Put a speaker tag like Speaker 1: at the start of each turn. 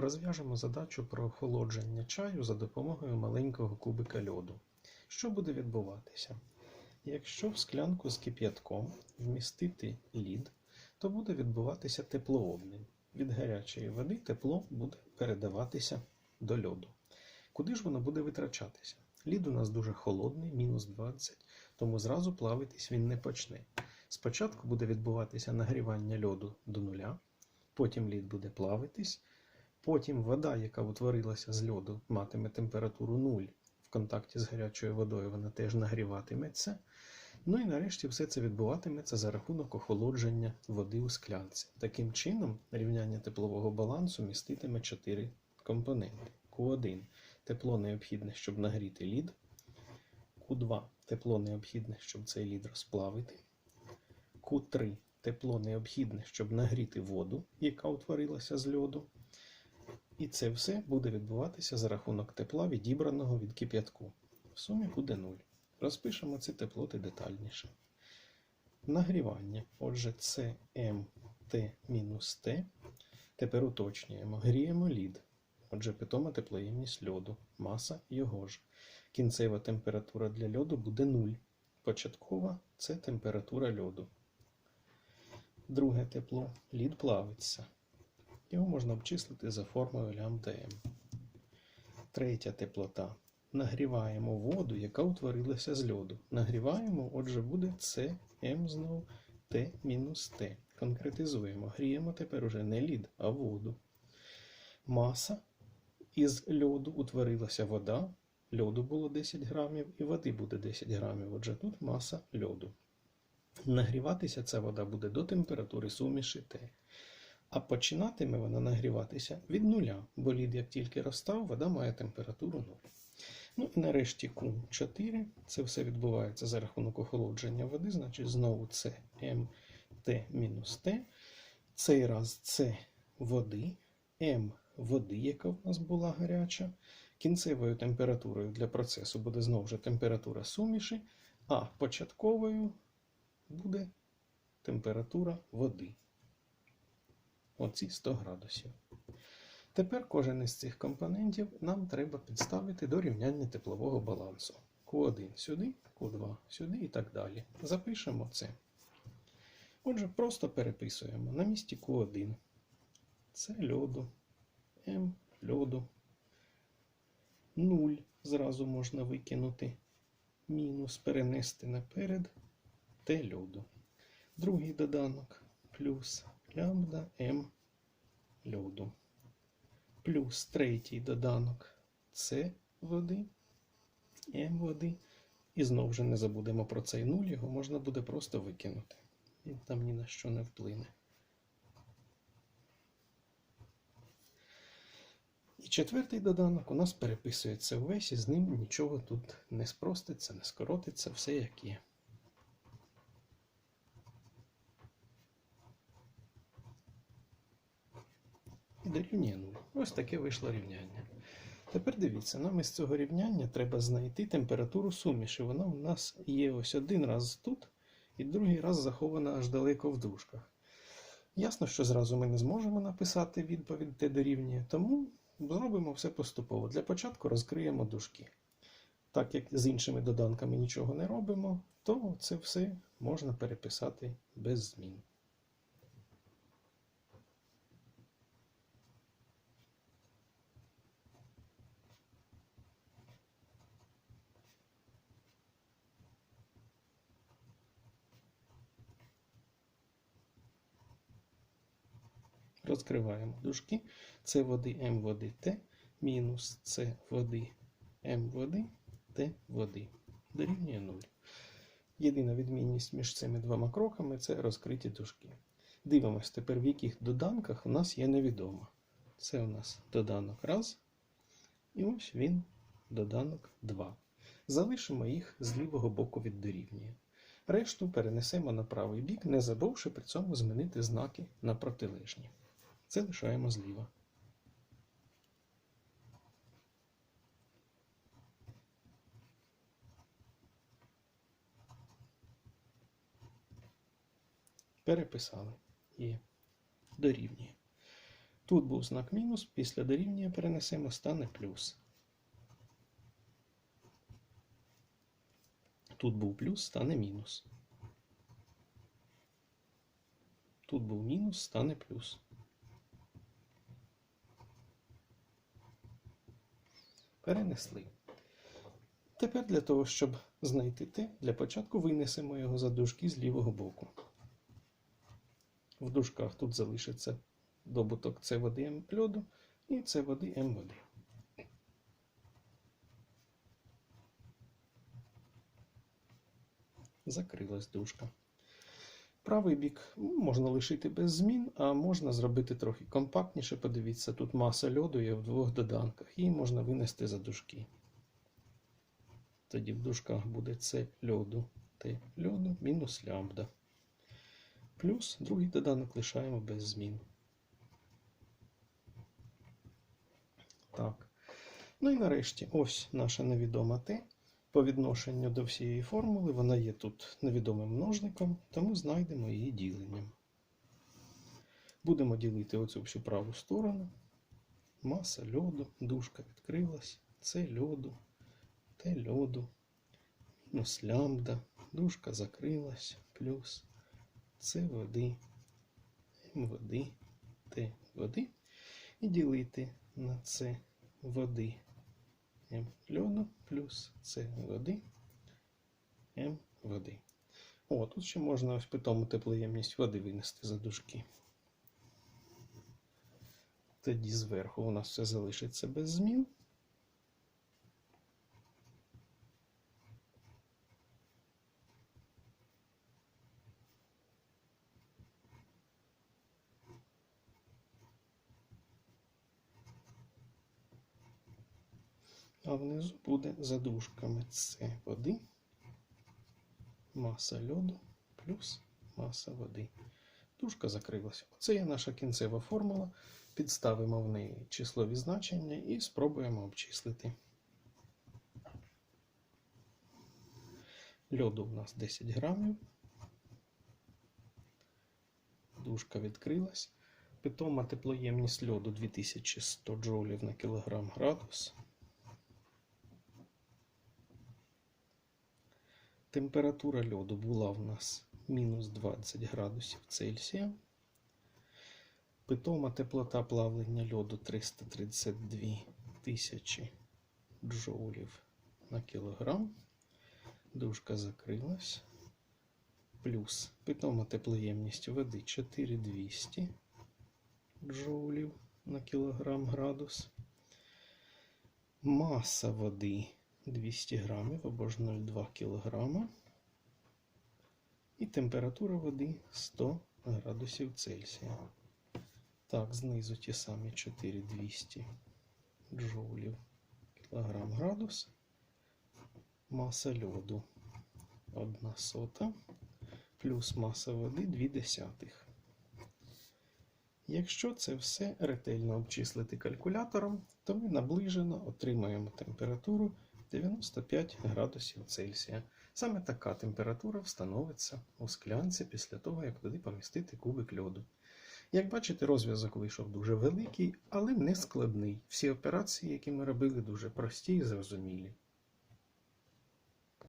Speaker 1: Розв'яжемо задачу про охолодження чаю за допомогою маленького кубика льоду. Що буде відбуватися? Якщо в склянку з кип'ятком вмістити лід, то буде відбуватися теплообмін. Від гарячої води тепло буде передаватися до льоду. Куди ж воно буде витрачатися? Лід у нас дуже холодний, мінус 20, тому зразу плавитись він не почне. Спочатку буде відбуватися нагрівання льоду до нуля, потім лід буде плавитись, потім вода, яка утворилася з льоду, матиме температуру 0. В контакті з гарячою водою вона теж нагріватиметься. Ну і нарешті все це відбуватиметься за рахунок охолодження води у склянці. Таким чином, рівняння теплового балансу міститиме 4 компоненти. Q1 тепло необхідне, щоб нагріти лід. Q2 тепло необхідне, щоб цей лід розплавити. Q3 тепло необхідне, щоб нагріти воду, яка утворилася з льоду. І це все буде відбуватися за рахунок тепла, відібраного від кип'ятку. В сумі буде 0. Розпишемо ці теплоти детальніше. Нагрівання. Отже, Т. Тепер уточнюємо. Гріємо лід. Отже, питома теплоємність льоду, маса його ж. Кінцева температура для льоду буде 0. Початкова це температура льоду. Друге тепло. Лід плавиться. Його можна обчислити за формулою лямбда-М. Третя теплота. Нагріваємо воду, яка утворилася з льоду. Нагріваємо, отже, буде С, М знову Т мінус Т. Конкретизуємо. Гріємо тепер уже не лід, а воду. Маса із льоду утворилася вода. Льоду було 10 грамів і води буде 10 грамів. Отже, тут маса льоду. Нагріватися ця вода буде до температури суміші Т. А починатиме вона нагріватися від нуля, бо лід, як тільки розстав, вода має температуру 0. Ну і нарешті Q4. Це все відбувається за рахунок охолодження води, значить знову це МТ мінус Т. Цей раз це води, М води, яка в нас була гаряча. Кінцевою температурою для процесу буде знову ж температура суміші, а початковою буде температура води. Оці 100 градусів. Тепер кожен із цих компонентів нам треба підставити до рівняння теплового балансу. Q1 сюди, Q2 сюди і так далі. Запишемо це. Отже, просто переписуємо на місці Q1. Це льоду, М льоду. 0 зразу можна викинути. Мінус перенести наперед Т льоду. Другий доданок плюс лямбда М льоду. Плюс третій доданок С води, М води. І знову ж не забудемо про цей нуль, його можна буде просто викинути. Він там ні на що не вплине. І четвертий доданок у нас переписується увесь, і з ним нічого тут не спроститься, не скоротиться, все як є. І дорівнює 0. Ось таке вийшло рівняння. Тепер дивіться, нам із цього рівняння треба знайти температуру суміші. Вона у нас є ось один раз тут, і другий раз захована аж далеко в дужках. Ясно, що зразу ми не зможемо написати відповідь Т дорівнює, тому зробимо все поступово. Для початку розкриємо дужки. Так як з іншими доданками нічого не робимо, то це все можна переписати без змін. Розкриваємо дужки. С води М води Т мінус С води М води Т води. Дорівнює 0. Єдина відмінність між цими двома кроками це розкриті дужки. Дивимось тепер, в яких доданках у нас є невідомо. Це у нас доданок 1. І ось він доданок 2. Залишимо їх з лівого боку від дорівнює. Решту перенесемо на правий бік, не забувши при цьому змінити знаки на протилежні. Це лишаємо зліва. Переписали. Є. Дорівнює. Тут був знак мінус, після дорівнює перенесемо, стане плюс. Тут був плюс, стане мінус. Тут був мінус, стане плюс. Перенесли. Тепер для того, щоб знайти те, для початку винесемо його за дужки з лівого боку. В дужках тут залишиться добуток С води М льоду і С води М води. Закрилась дужка. Правий бік можна лишити без змін, а можна зробити трохи компактніше. Подивіться, тут маса льоду є в двох доданках, її можна винести за дужки. Тоді в дужках буде С льоду, Т льоду мінус лямбда. Плюс другий доданок лишаємо без змін. Так. Ну і нарешті ось наша невідома Т. По відношенню до всієї формули вона є тут невідомим множником, тому знайдемо її діленням. Будемо ділити оцю всю праву сторону. Маса льоду, дужка відкрилась, С льоду, Т льоду, мінус лямбда, дужка закрилась, плюс С води, М води, Т води. І ділити на С води М плюну плюс С води М води. О, тут ще можна ось питому теплоємність води винести за дужки. Тоді зверху у нас все залишиться без змін. А внизу буде за дужками С води, маса льоду плюс маса води. Дужка закрилася. Оце є наша кінцева формула. Підставимо в неї числові значення і спробуємо обчислити. Льоду у нас 10 грамів. Дужка відкрилась. Питома теплоємність льоду 2100 джоулів на кілограм градус. Температура льоду була в нас мінус 20 градусів Цельсія. Питома теплота плавлення льоду 332 тисячі джоулів на кілограм. Дужка закрилась. Плюс питома теплоємність води 4200 джоулів на кілограм градус. Маса води 200 грамів або ж 0,2 кілограма. І температура води 100 градусів Цельсія. Так, знизу ті самі 4200 джоулів кілограм градус. Маса льоду 1 сота плюс маса води 2 десятих. Якщо це все ретельно обчислити калькулятором, то ми наближено отримаємо температуру 95 градусів Цельсія. Саме така температура встановиться у склянці після того, як туди помістити кубик льоду. Як бачите, розв'язок вийшов дуже великий, але не складний. Всі операції, які ми робили, дуже прості і зрозумілі.